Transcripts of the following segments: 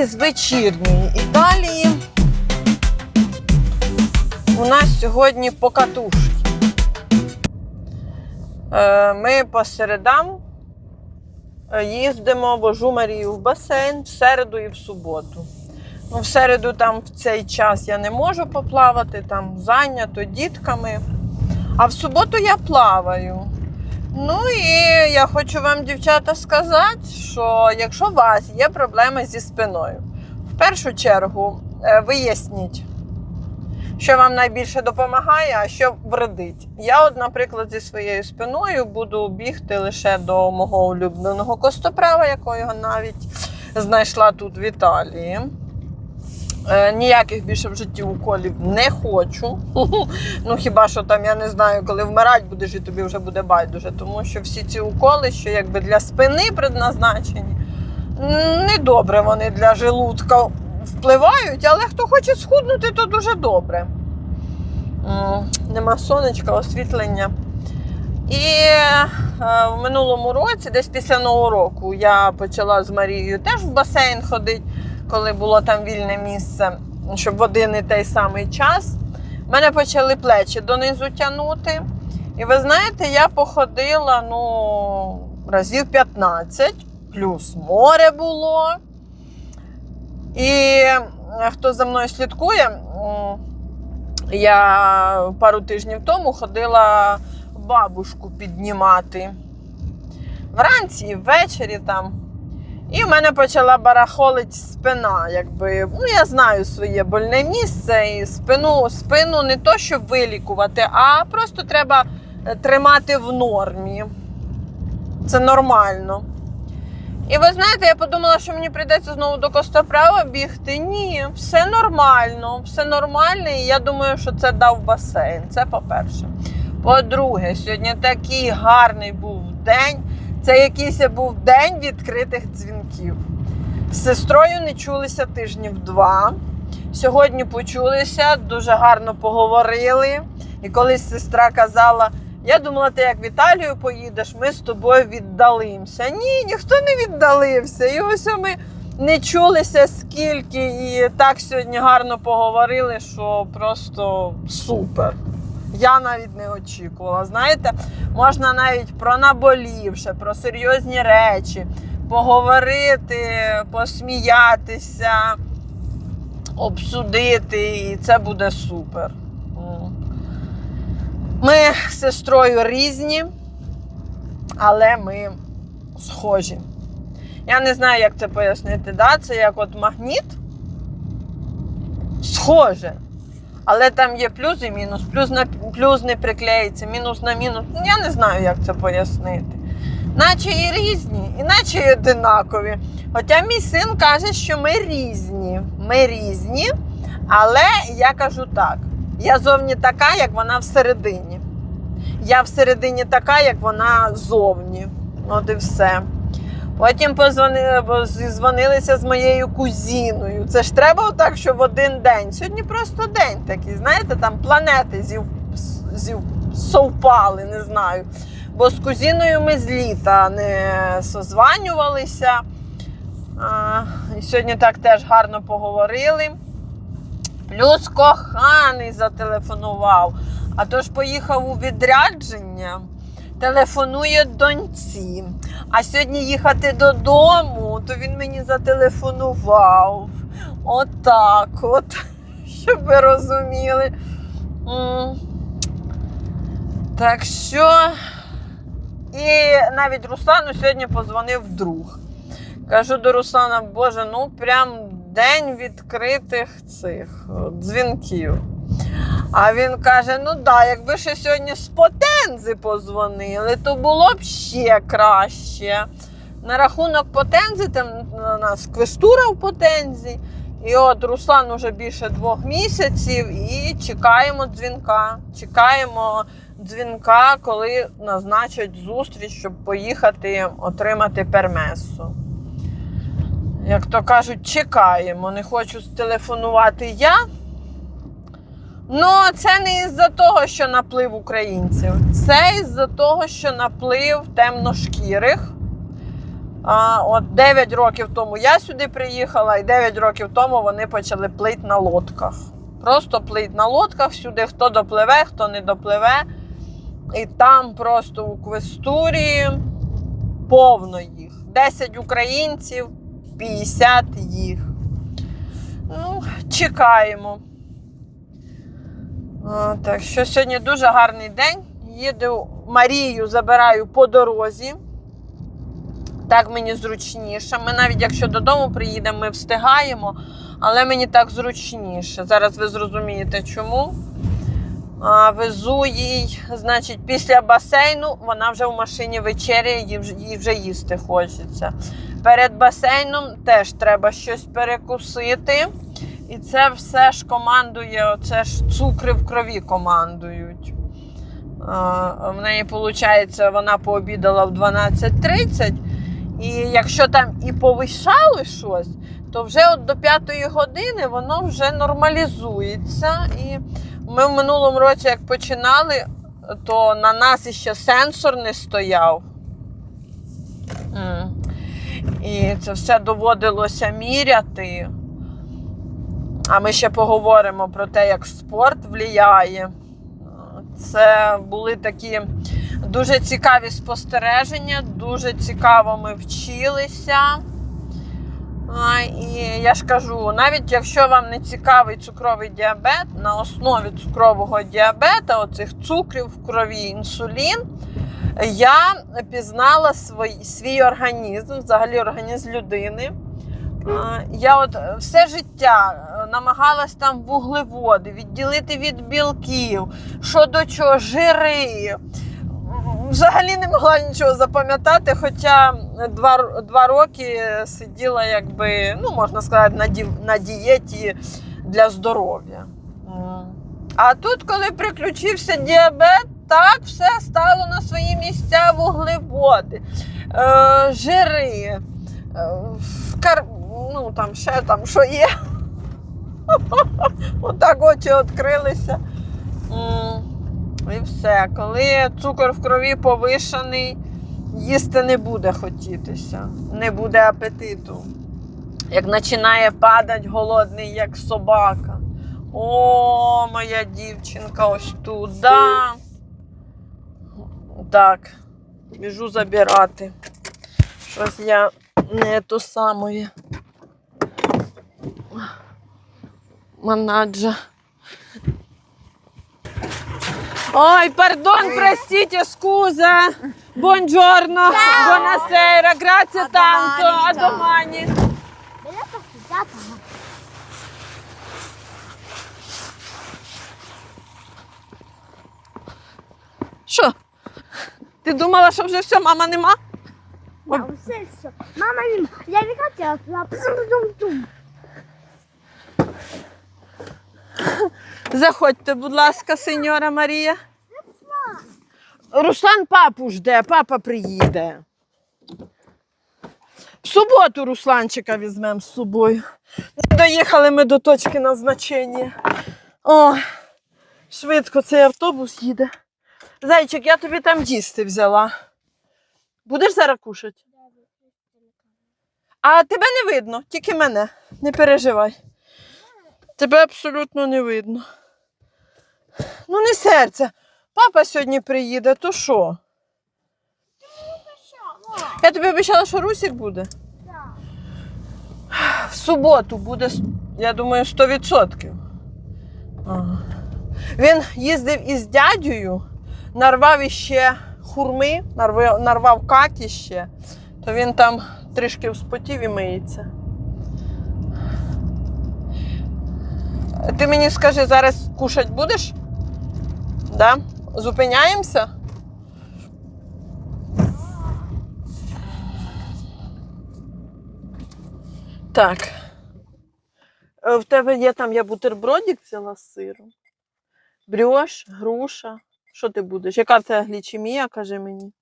Із вечірньої Італії. У нас сьогодні покатушки. Е, Ми по середам е, їздимо, вожу Марію в басейн в середу і в суботу. Ну, в середу там в цей час я не можу поплавати, там зайнято дітками. А в суботу я плаваю. Ну і я хочу вам, дівчата, сказати, що якщо у вас є проблеми зі спиною, в першу чергу е, виясніть, що вам найбільше допомагає, а що вредить. Я, от, наприклад, зі своєю спиною буду бігти лише до мого улюбленого костоправа, якого навіть знайшла тут в Італії. Е, Ніяких більше в житті уколів не хочу. Ну хіба що там я не знаю, коли вмирать будеш і тобі вже буде байдуже. Тому що всі ці уколи, що якби для спини предназначені, недобре вони для желудка впливають, але хто хоче схуднути, то дуже добре. Нема сонечка, освітлення. І е, в минулому році, десь після Нового року, я почала з Марією теж в басейн ходити, коли було там вільне місце, щоб в один і той самий час. Мене почали плечі донизу тягнути. І ви знаєте, я походила ну, разів 15, плюс море було. І хто за мною слідкує, я пару тижнів тому ходила бабушку піднімати. Вранці і ввечері там. І в мене почала барахолить спина. Якби. Ну, я знаю своє больне місце і спину, спину не то, щоб вилікувати, а просто треба е, тримати в нормі. Це нормально. І ви знаєте, я подумала, що мені прийдеться знову до костоправа бігти. Ні, все нормально, все нормально, і я думаю, що це дав басейн. Це по-перше. По-друге, сьогодні такий гарний був день. Це якийсь був день відкритих дзвінків. З сестрою не чулися тижнів два. Сьогодні почулися, дуже гарно поговорили. І колись сестра казала: я думала, ти як в Італію поїдеш, ми з тобою віддалимося. Ні, ніхто не віддалився. І ось ми не чулися скільки, і так сьогодні гарно поговорили, що просто супер. Я навіть не очікувала. Знаєте, можна навіть про наболівше, про серйозні речі, поговорити, посміятися, обсудити, і це буде супер. Ми з сестрою різні, але ми схожі. Я не знаю, як це пояснити. Да? Це як от магніт. Схоже. Але там є плюс і мінус, плюс на плюс не приклеїться, мінус на мінус. Ну, Я не знаю, як це пояснити. Наче і різні, і наче і одинакові. Хоча мій син каже, що ми різні. Ми різні, але я кажу так: я зовні така, як вона всередині. Я всередині така, як вона зовні. От і все. Потім позвонили, зізвонилися з моєю кузіною. Це ж треба отак, що в один день. Сьогодні просто день такий, знаєте, там планети зів, зів, совпали, не знаю. Бо з кузіною ми з літа не созванювалися. А, і сьогодні так теж гарно поговорили. Плюс коханий зателефонував. А то ж поїхав у відрядження, телефонує доньці. А сьогодні їхати додому, то він мені зателефонував. Отак от, щоб ви розуміли. Так що. І навіть Руслану сьогодні позвонив друг. Кажу до Руслана, Боже, ну прям день відкритих цих дзвінків. А він каже: ну да, якби ще сьогодні з потензи позвонили, то було б ще краще. На рахунок потензи, там у нас квестура в потензі. І от Руслан уже більше двох місяців і чекаємо дзвінка. Чекаємо дзвінка, коли назначать зустріч, щоб поїхати отримати пермесу. Як то кажуть, чекаємо. Не хочу телефонувати я. Ну, це не із-за того, що наплив українців. Це із-за того, що наплив темношкірих. А от 9 років тому я сюди приїхала, і 9 років тому вони почали плити на лодках. Просто плить на лодках сюди, хто допливе, хто не допливе. І там просто у квестурі повно їх. 10 українців, 50 їх. Ну, чекаємо. Так що сьогодні дуже гарний день. Їду Марію забираю по дорозі. Так мені зручніше. Ми навіть якщо додому приїдемо, ми встигаємо, але мені так зручніше. Зараз ви зрозумієте чому. А, везу їй, значить, після басейну вона вже в машині вечеряє, їй вже, їй вже їсти хочеться. Перед басейном теж треба щось перекусити. І це все ж командує, це ж цукри в крові командують. В неї, виходить, вона пообідала в 12.30. І якщо там і повишали щось, то вже от до 5 години воно вже нормалізується. І ми в минулому році, як починали, то на нас іще сенсор не стояв. І це все доводилося міряти. А ми ще поговоримо про те, як спорт впливає. Це були такі дуже цікаві спостереження, дуже цікаво ми вчилися. І я ж кажу, навіть якщо вам не цікавий цукровий діабет, на основі цукрового діабета, оцих цукрів в крові, інсулін, я пізнала свій, свій організм, взагалі організм людини. Я от все життя е, намагалась там вуглеводи відділити від білків, що до чого, жири. Взагалі не могла нічого запам'ятати, хоча два, два роки сиділа, якби, ну, можна сказати, на, ді, на дієті для здоров'я. А тут, коли приключився діабет, так все стало на свої місця вуглеводи, е, жири, е, кар... ну там ще там що є. Отак очі відкрилися. І все. Коли цукор в крові повишений, їсти не буде хотітися, не буде апетиту. Як починає падати голодний, як собака. О, моя дівчинка ось тут. Да. Так, біжу забирати. Щось я не то саме. Манаджа. Ой, пардон, простите, скуза. Tanto. A domani. Beleza fugata? Що? Ти думала, що вже все, мама нема? Não, sei só. Mama, я не хотела туда. Заходьте, будь ласка, сеньора Марія. Руслан папу жде, папа приїде. В суботу Русланчика візьмемо з собою. Не доїхали ми до точки назначення. О, швидко цей автобус їде. Зайчик, я тобі там їсти взяла. Будеш зараз кушати? А тебе не видно, тільки мене. Не переживай. Тебе абсолютно не видно. Ну, не серце. Папа сьогодні приїде, то що? Я тобі обіцяла, що Русік буде. В суботу буде, я думаю, 100%. Ага. Він їздив із дядею, нарвав іще хурми, нарвав, какі ще, то він там трішки вспотів і миється. Ти мені скажи, зараз кушать будеш? Да? Зупиняємося? Так. Е, В тебе є там я бутербродик взяла з сиром. Брьош, груша. Що ти будеш? Яка тебе глічемія, кажи мені.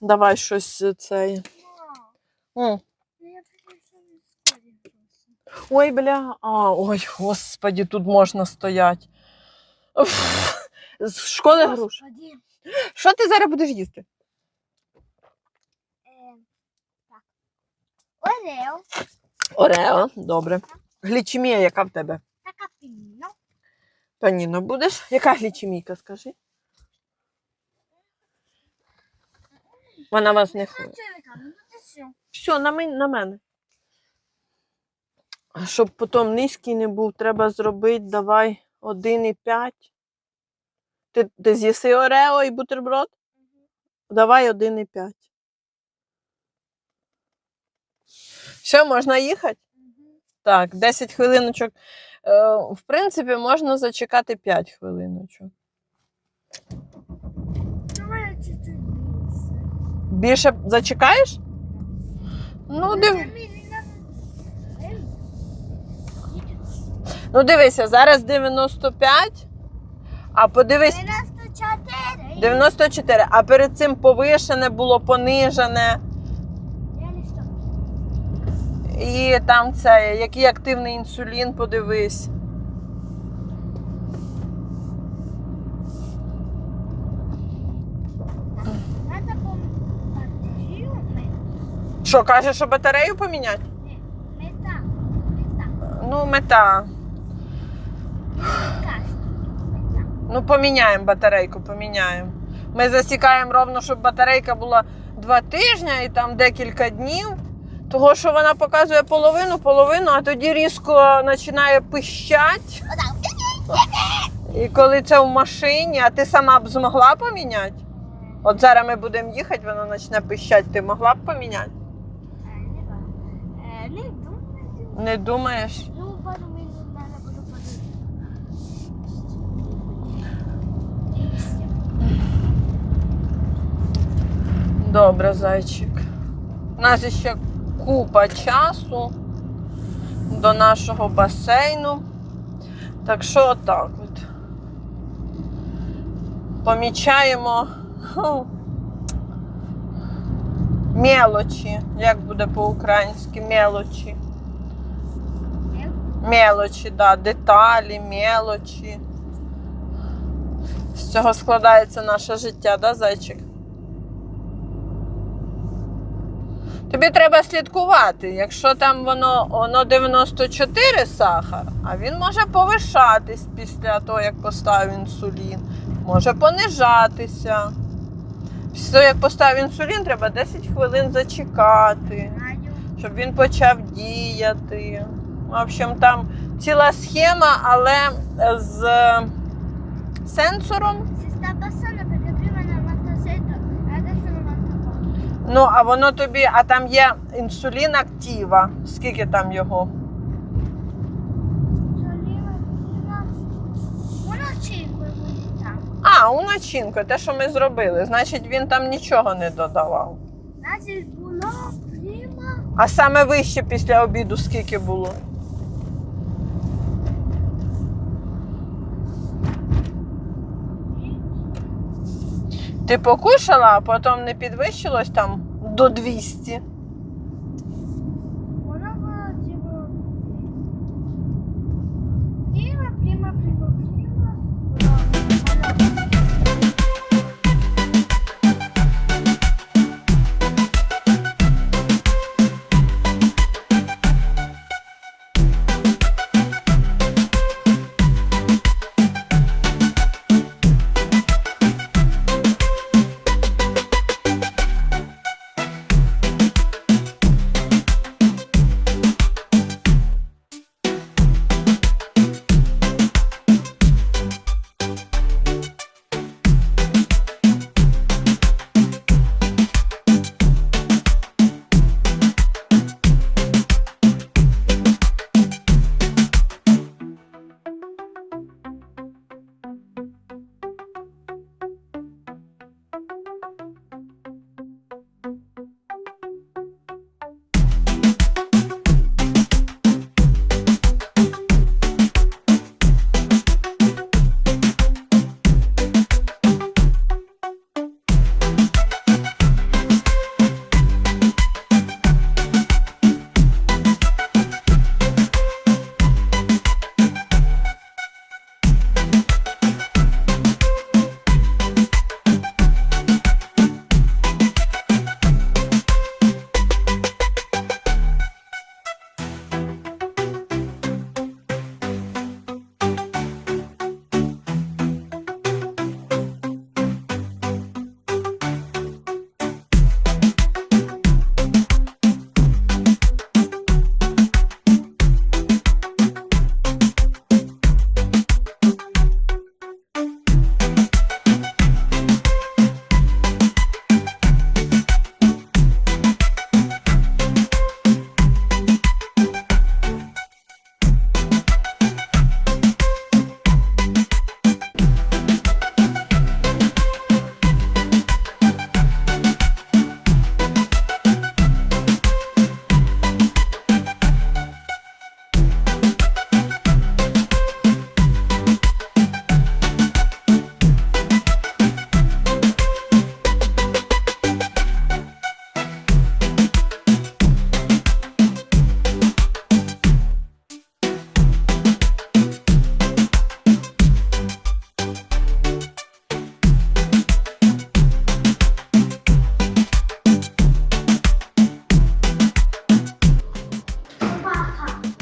Давай щось е, це. М. Ой, бля. А, ой, господі, тут можна стояти. Уф. З школи. Господи. Що ти зараз будеш їсти? Е, Так. Орео. Орео, добре. Глічемія, яка в тебе? Така піно. Паніно, будеш? Яка глічемійка, скажи? Вона вас не хвилює. Ну? Все, на, мен- на мене. А Щоб потім низький не був, треба зробити, давай 1,5. Ти, ти з'їси Орео і бутерброд? Давай 1,5. Все, можна їхати? Так, 10 хвилиночок. Е, в принципі, можна зачекати 5 хвилиночок. Давай чуть-чуть більше. Більше зачекаєш? Ну, див... ну дивися, зараз 95, а подивись 94. 94, а перед цим повишене було понижене. І там це, який активний інсулін, подивись. Надо батарею. Що, кажеш, що батарею поміняти? Мета. Мета. Ну, мета. Ну, поміняємо батарейку, поміняємо. Ми засікаємо ровно, щоб батарейка була два тижні і там декілька днів. Того, що вона показує половину, половину, а тоді різко починає пищать. І коли це в машині, а ти сама б змогла поміняти? От зараз ми будемо їхати, воно почне пищать. Ти могла б поміняти? Е, Не думаю. Не думаєш? Ну, пару минут надо буду подумать. Добре, зайчик. У нас ще купа часу до нашого басейну. Так що отак от. Помічаємо ху, мелочі. Як буде по-українськи? Мелочі. Мелочі, да, деталі, мелочі. З цього складається наше життя, да, зайчик? Тобі треба слідкувати. Якщо там воно, воно 94 сахар, а він може повишатись після того, як поставив інсулін. Може понижатися. Після того, як поставив інсулін, треба 10 хвилин зачекати, щоб він почав діяти. В общем, там ціла схема, але з сенсором. Si sta passando perché prima era 97, adesso è 92. Ну, а воно тобі, а там є інсулін актива. Скільки там його? Prima, prima. Una 5 там. А, у начинку, те, що ми зробили. Значить, він там нічого не додавав. Значить, було. А саме вище після обіду скільки було? Ти покушала, а потім не підвищилось там до 200.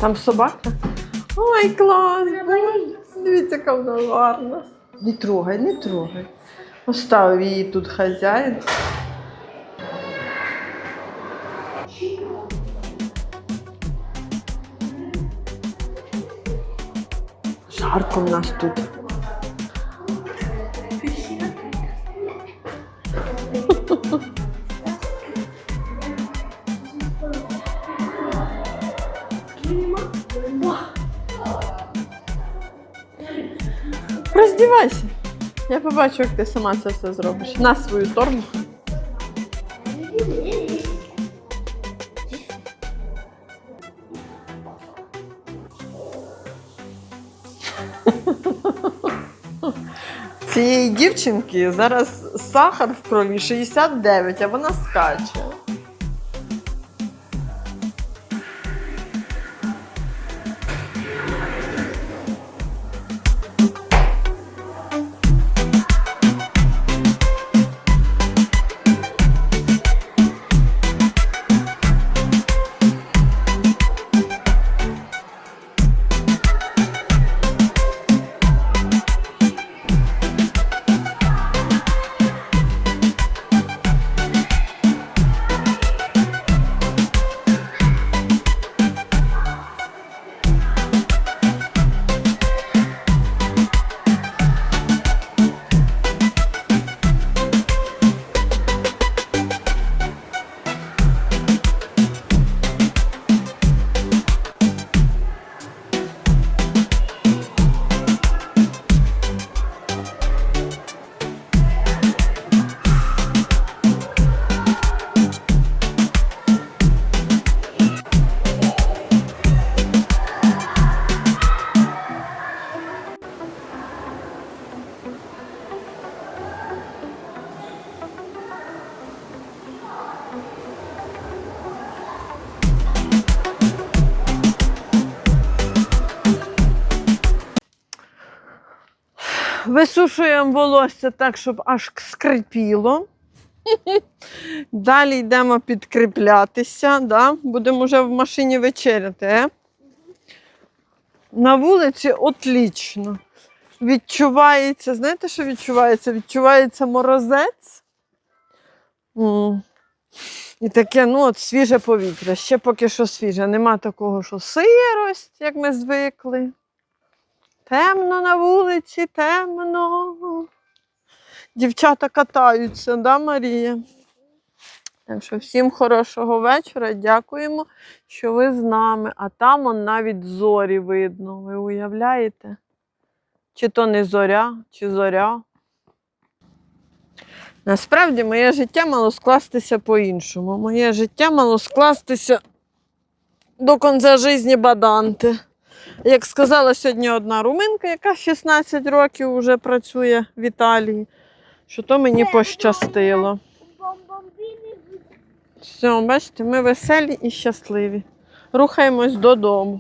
Там собака. Ой, клас! Дивіться, яка вона гарна. Не трогай, не трогай. Оставив її тут хазяїн. Жарко в нас тут. Роздівайся. Я побачу, як ти сама це все зробиш. На свою торбу. Цієї дівчинки зараз сахар в крові 69, а вона скаче. Висушуємо волосся так, щоб аж скрипіло. Далі йдемо підкріплятися. Да? Будемо вже в машині вечеряти. Е? На вулиці отлічно. Відчувається, знаєте, що відчувається? Відчувається морозець. М. І таке, ну, от свіже повітря. Ще поки що свіже. Нема такого, що сирость, як ми звикли. Темно на вулиці, темно. Дівчата катаються, да, Марія? Так що всім хорошого вечора. Дякуємо, що ви з нами. А там он навіть зорі видно. Ви уявляєте? Чи то не зоря, чи зоря. Насправді моє життя мало скластися по-іншому. Моє життя мало скластися до кінця житті баданти. Як сказала сьогодні одна руминка, яка 16 років вже працює в Італії, що то мені пощастило. Все, бачите, ми веселі і щасливі. Рухаємось додому.